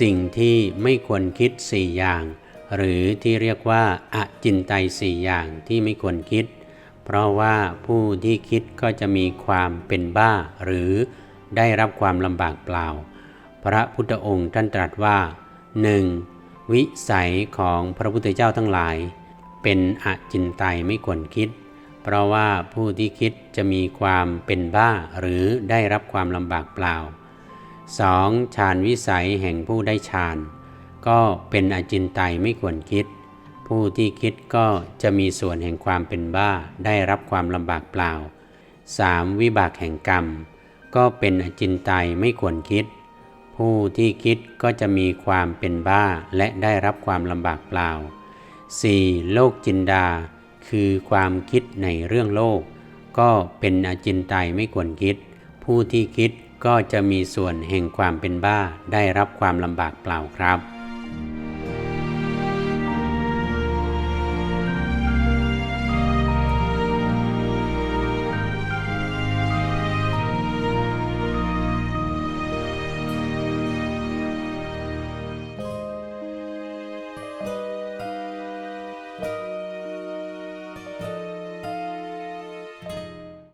สิ่งที่ไม่ควรคิดสี่อย่าง หรือที่เรียกว่าอจินไตสี่อย่างที่ไม่ควรคิด เพราะว่าผู้ที่คิดก็จะมีความเป็นบ้า หรือได้รับความลำบากเปล่า พระพุทธองค์ท่านตรัสว่า 1. วิสัยของพระพุทธเจ้าทั้งหลาย เป็นอจินไตยไม่ควรคิด เพราะว่าผู้ที่คิดจะมีความเป็นบ้าหรือได้รับความลำบากเปล่า 2. ฌานวิสัยแห่งผู้ได้ฌาน ก็เป็นอจินไตยไม่ควรคิด ผู้ที่คิดก็จะมีส่วนแห่งความเป็นบ้าได้รับความลำบากเปล่า 3. วิบากแห่งกรรม ก็เป็นอจินไตยไม่ควรคิด ผู้ที่คิดก็จะมีความเป็นบ้าและได้รับความลำบากเปล่า 4. โลกจินดา คือความคิดในเรื่องโลก ก็เป็นอจินไตยไม่ควรคิด ผู้ที่คิดก็จะมีส่วนแห่งความเป็นบ้าได้รับความลำบากเปล่าครับ